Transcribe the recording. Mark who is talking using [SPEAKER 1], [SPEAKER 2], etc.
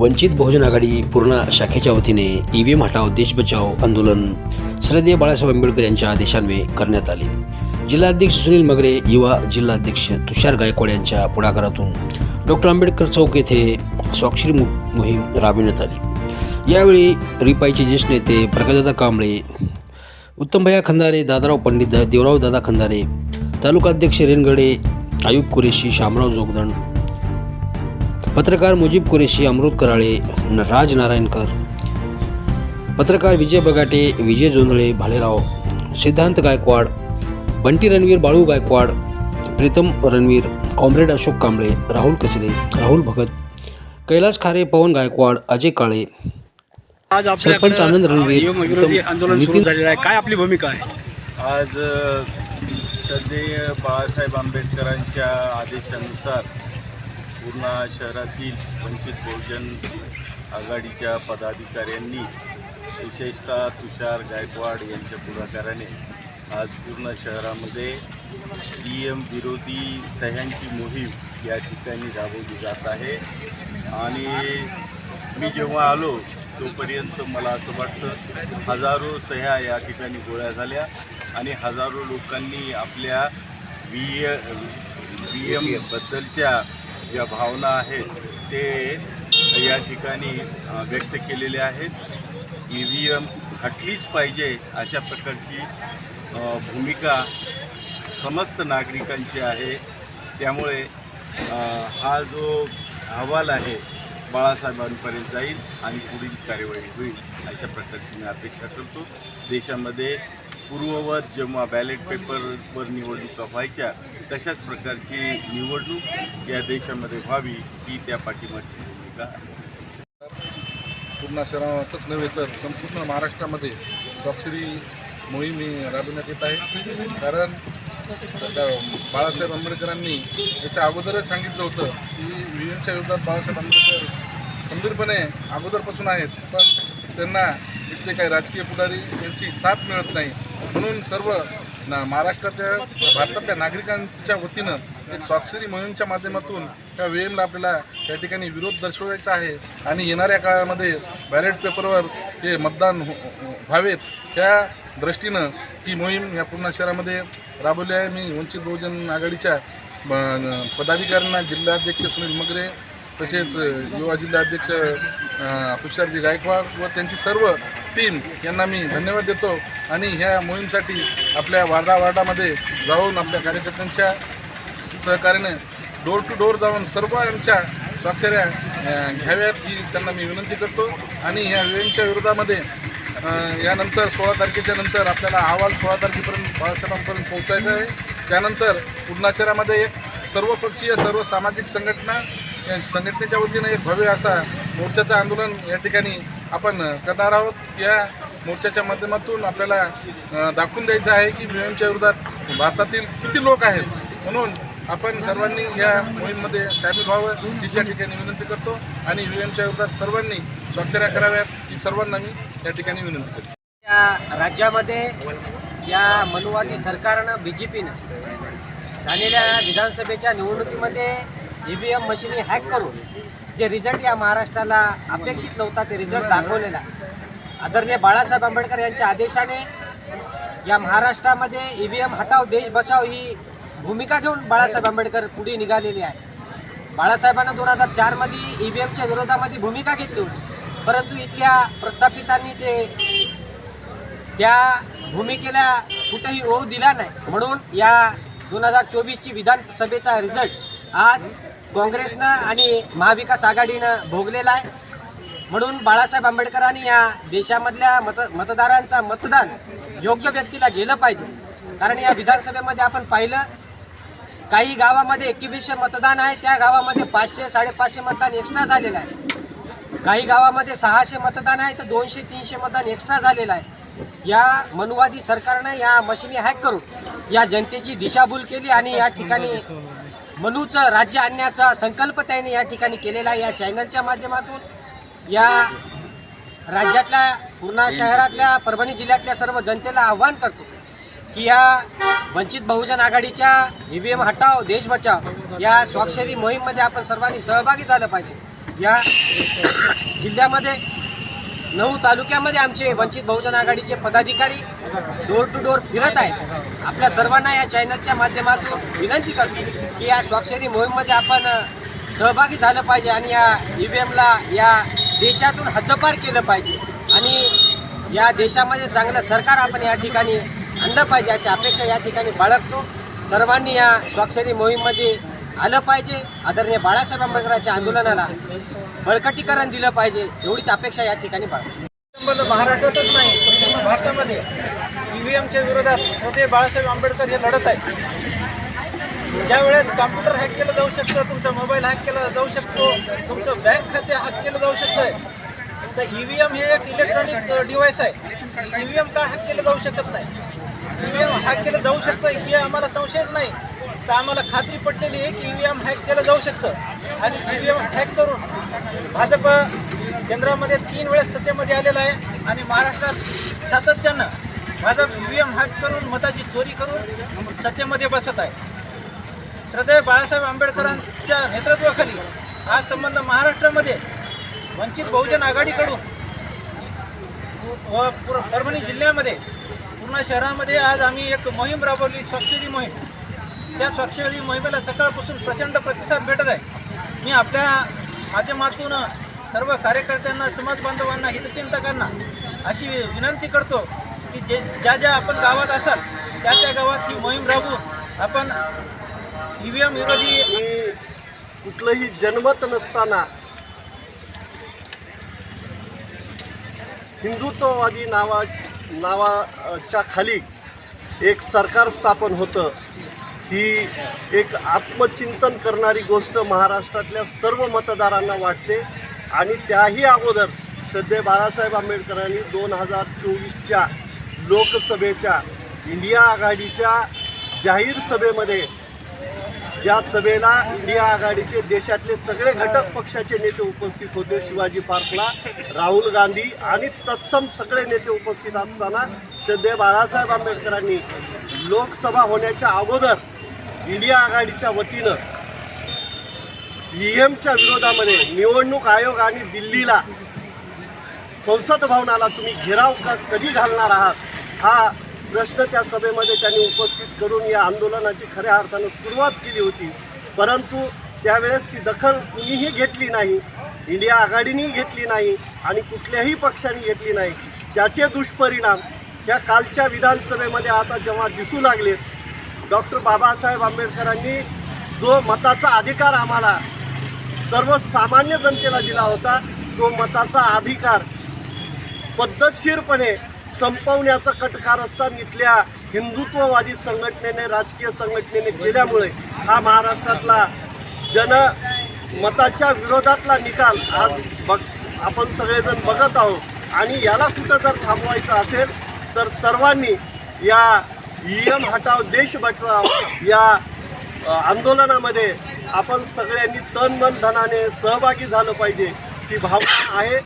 [SPEAKER 1] वंचित बहुजन आघाडी पूर्ण शाखेच्या वतीने ई एम हटाव देश बचाव आंदोलन श्रद्धेय बाळासाहेब आंबेडकर यांच्या आदेशान्वये करण्यात आले. जिल्हाध्यक्ष सुनील मगरे युवा जिल्हाध्यक्ष तुषार गायकवाड यांच्या पुढाकारातून डॉक्टर आंबेडकर चौक येथे स्वाक्षरी मोहीम राबविण्यात आली. यावेळी रिपाईचे ज्येष्ठ नेते प्रकाशदादा कांबळे उत्तमभया खंदारे दादाराव पंडित देवराव दादा खंदारे तालुकाध्यक्ष रेनगडे आयुब कुरेशी शामराव जोगदंड पत्रकार मुजीब कुरेशी अमृत कराळे न- राज नारायणकर पत्रकार विजय बगाटे विजय जोंधळे भालेराव सिद्धांत गायकवाड बंटी रणवीर बाळू गायकवाड प्रीतम रणवीर कॉम्रेड अशोक कांबळे राहुल कचरे राहुल भगत कैलास खारे पवन गायकवाड अजय काळे.
[SPEAKER 2] आज
[SPEAKER 1] सरपंच आनंद रणवीर,
[SPEAKER 2] विरोधी आंदोलन सुरू झालेलं आहे. काय आपली भूमिका आहे?
[SPEAKER 3] आज श्रद्धेय बाळासाहेब आंबेडकरांच्या आदेशानुसार पूर्णा शहरातील वंचित बहुजन आघाडीच्या पदाधिकाऱ्यांनी विशेषतः तुषार गायकवाड यांच्या पुढाकाराने आज पूर्ण शहरामध्ये ई एम विरोधी सह्यांची मोहीम या ठिकाणी राबवली जात आहे. आणि मी जेव्हा आलो तोपर्यंत मला असं वाटतं हजारो सह्या या ठिकाणी गोळ्या झाल्या आणि हजारो लोकांनी आपल्या व्ही व्ही एमबद्दलच्या ज्या भावना आहेत ते या ठिकाणी व्यक्त केलेले आहेत. ई व्ही एम हटलीच पाहिजे अशा प्रकारची भूमिका समस्त नागरिकांची आहे. त्यामुळे हा जो अहवाल आहे बाळासाहेबांपर्यंत जाईल आणि पुढील कार्यवाही होईल अशा प्रकारची मी अपेक्षा करतो. देशामध्ये पूर्ववत जेव्हा बॅलेट पेपरवर निवडणुका व्हायच्या तशाच प्रकारची निवडणूक या देशामध्ये व्हावी ही त्या पाठिंबाची भूमिका
[SPEAKER 4] पूर्ण शहरातच नव्हे तर संपूर्ण महाराष्ट्रामध्ये स्वाक्षरी मोहीम ही राबविण्यात येत आहे. कारण आता बाळासाहेब आंबेडकरांनी याच्या अगोदरच सांगितलं होतं की व्ही विरोधात बाळासाहेब आंबेडकर खंबीरपणे अगोदरपासून आहेत पण त्यांना इथले काही राजकीय पुढारी यांची साथ मिळत नाही. म्हणून सर्व ना महाराष्ट्रातल्या भारतातल्या नागरिकांच्या वतीनं एक स्वाक्षरी मोहीमच्या माध्यमातून त्या वेळेला आपल्याला त्या ठिकाणी विरोध दर्शवायचा आहे. आणि येणाऱ्या काळामध्ये बॅलेट पेपरवर हे मतदान हो- व्हावेत त्या दृष्टीनं ही मोहीम या पूर्ण शहरामध्ये राबवली आहे. मी वंचित बहुजन आघाडीच्या ब- पदाधिकाऱ्यांना जिल्हाध्यक्ष सुनील मगरे तसेच युवा जिल्हाध्यक्ष तुषारजी गायकवाड व त्यांची सर्व टीम यांना मी धन्यवाद देतो आणि ह्या मोहीमसाठी आपल्या वार्डा वार्डामध्ये जाऊन आपल्या कार्यकर्त्यांच्या सहकार्याने डोर टू डोर जाऊन सर्व यांच्या स्वाक्षऱ्या घ्याव्यात ही त्यांना मी विनंती करतो. आणि ह्या वेळेच्या विरोधामध्ये यानंतर सोळा तारखेच्या नंतर आपल्याला अहवाल सोळा तारखेपर्यंत बाळासाहेबांपर्यंत पोहोचायचा आहे. त्यानंतर पूर्णा शहरामध्ये एक सर्वपक्षीय सर्व सामाजिक संघटना संघटनेच्या वतीनं एक भव्य असा मोर्चाचं आंदोलन या ठिकाणी आपण करणार आहोत. या मोर्चाच्या माध्यमातून आपल्याला दाखवून द्यायचं आहे की व्हीएमच्या विरोधात भारतातील किती लोक आहेत? म्हणून आपण सर्वांनी या मोहीममध्ये सामील व्हावं तिच्या ठिकाणी विनंती करतो. आणि व्हीएमच्या विरोधात सर्वांनी स्वाक्षऱ्या कराव्यात ही सर्वांना मी या ठिकाणी विनंती करतो.
[SPEAKER 5] या राज्यामध्ये या मनुवादी सरकारनं बी जे पीनं झालेल्या विधानसभेच्या निवडणुकीमध्ये ई व्ही एम मशिनी हॅक करून जे रिझल्ट या महाराष्ट्राला अपेक्षित नव्हता ते रिझल्ट दाखवलेला. आदरणीय बाळासाहेब आंबेडकर यांच्या आदेशाने या महाराष्ट्रामध्ये ई व्ही एम हटाव देश बचाव ही भूमिका घेऊन बाळासाहेब आंबेडकर पुढे निघालेली आहे बाळासाहेबांना दोन हजार चारमध्ये ई व्ही एमच्या विरोधामध्ये भूमिका घेतली होती. परंतु इथल्या प्रस्थापितांनी ते त्या भूमिकेला कुठेही ओढ दिला नाही. म्हणून या दोन हजार चोवीसची विधानसभेचा रिझल्ट आज काँग्रेसनं आणि महाविकास आघाडीनं भोगलेला आहे. म्हणून बाळासाहेब आंबेडकरांनी या देशामधल्या मत मतदारांचा मतदान योग्य व्यक्तीला गेलं पाहिजे. कारण या विधानसभेमध्ये आपण पाहिलं काही गावामध्ये एकवीसशे मतदान आहे त्या गावामध्ये पाचशे साडेपाचशे मतदान एक्स्ट्रा झालेलं आहे. काही गावामध्ये सहाशे मतदान आहे तर दोनशे तीनशे मतदान एक्स्ट्रा झालेलं आहे. या मनुवादी सरकारनं या मशिनी हॅक करून या जनतेची दिशाभूल केली आणि या ठिकाणी मनूचं राज्य आणण्याचा संकल्प त्यांनी या ठिकाणी केलेला या चॅनलच्या माध्यमातून या राज्यातल्या पूर्णा शहरातल्या परभणी जिल्ह्यातल्या सर्व जनतेला आव्हान करतो की या वंचित बहुजन आघाडीच्या ई व्ही एम हटाव देश बचाव या स्वाक्षरी मोहीममध्ये आपण सर्वांनी सहभागी झालं पाहिजे. या जिल्ह्यामध्ये नऊ तालुक्यामध्ये आमचे वंचित बहुजन आघाडीचे पदाधिकारी डोर टू डोर फिरत आहेत. आपल्या सर्वांना या चॅनलच्या माध्यमातून विनंती करतो की या स्वाक्षरी मोहीममध्ये आपण सहभागी झालं पाहिजे आणि या ई व्ही एमला या देशातून हद्दपार केलं पाहिजे. आणि या देशामध्ये चांगलं सरकार आपण या ठिकाणी आणलं पाहिजे अशी अपेक्षा या ठिकाणी बाळगतो. सर्वांनी या स्वाक्षरी मोहीममध्ये आलं पाहिजे. आदरणीय बाळासाहेब आंबेडकरांच्या आंदोलनाला बळकटीकरण दिलं पाहिजे एवढीच अपेक्षा या ठिकाणी बाळगतो
[SPEAKER 6] महाराष्ट्रातच नाही पूर्ण भारतामध्ये. ईव्हीएमच्या विरोधात स्वतः बाळासाहेब आंबेडकर हे लढत आहेत. ज्यावेळेस कॉम्प्युटर हॅक केलं जाऊ शकतं तुमचा मोबाईल हॅक केला जाऊ शकतो तुमचं बँक खाते हॅक केलं जाऊ शकतंय तर ई व्ही एम हे एक इलेक्ट्रॉनिक डिव्हाइस आहे. ई व्ही एम का हॅक केलं जाऊ शकत नाही? ई व्ही एम हॅक केलं जाऊ शकतं हे आम्हाला संशयच नाही. तर आम्हाला खात्री पटलेली आहे की ई व्ही एम हॅक केलं जाऊ शकतं. आणि ईव्हीएम व्ही एम हॅक करून भाजप केंद्रामध्ये तीन वेळेस सत्तेमध्ये आलेला आहे आणि महाराष्ट्रात सातत्यानं Bhajap EVM V M hack करून मताची चोरी करून सत्तेमध्ये बसत आहे. श्रद्धेय बाळासाहेब आंबेडकरांच्या नेतृत्वाखाली हा संबंध महाराष्ट्रामध्ये वंचित बहुजन आघाडीकडून व परभणी जिल्ह्यामध्ये पूर्णा शहरामध्ये आज आम्ही एक मोहीम राबवली स्वाक्षरी मोहीम. त्या स्वाक्षरी मोहिमेला सकाळपासून प्रचंड प्रतिसाद भेटत आहे. मी आपल्या माध्यमातून सर्व कार्यकर्त्यांना समाज बांधवांना हितचिंतकांना अशी विनंती करतो की जे ज्या ज्या आपण गावात असाल त्या त्या गावात ही मोहीम राबवून आपण ई व्ही एम विरोधी
[SPEAKER 7] कुठलंही जन्मत नसताना हिंदुत्ववादी नावा नावाच्या खाली एक सरकार स्थापन होतं. ही एक आत्मचिंतन करणारी गोष्ट महाराष्ट्रातल्या सर्व मतदारांना वाटते. आणि त्याही अगोदर श्रद्धे बाळासाहेब आंबेडकरांनी दोन हजार चोवीसच्या लोकसभेच्या इंडिया आघाडीच्या जाहीर सभेमध्ये ज्या सभेला इंडिया आघाडीचे देशातले सगळे घटक पक्षाचे नेते उपस्थित होते शिवाजी पार्कला राहुल गांधी आणि तत्सम सगळे नेते उपस्थित असताना श्रद्धे बाळासाहेब आंबेडकरांनी लोकसभा होण्याच्या अगोदर इंडिया आघाडीच्या वतीनं ई एमच्या विरोधामध्ये निवडणूक आयोग आणि दिल्लीला संसद भवनाला तुम्ही घेराव का कधी घालणार आहात? हा प्रश्न त्या सभेमध्ये त्यांनी उपस्थित करून या आंदोलनाची खऱ्या अर्थानं सुरुवात केली होती. परंतु त्यावेळेस ती दखल कुणीही घेतली नाही इंडिया आघाडीनेही घेतली नाही आणि कुठल्याही पक्षाने घेतली नाही. त्याचे दुष्परिणाम या कालच्या विधानसभेमध्ये आता जेव्हा दिसू लागलेत डॉक्टर बाबासाहेब आंबेडकरांनी जो मताचा अधिकार आम्हाला सर्वसामान्य जनतेला दिला होता तो मताचा अधिकार पद्धतशीरपणे संपवण्याचा कटकारस्थान इथल्या हिंदुत्ववादी संघटनेने राजकीय संघटनेने केल्यामुळे हा महाराष्ट्रातला जन मताच्या विरोधातला निकाल आज बघ आपण सगळेजण बघत आहोत. आणि याला कुठं जर थांबवायचं असेल तर सर्वांनी या एम हटाव देश बचाव या आंदोलनामध्ये आपण सगळ्यांनी तन मन धनाने सहभागी झालं पाहिजे ही भावना आहे.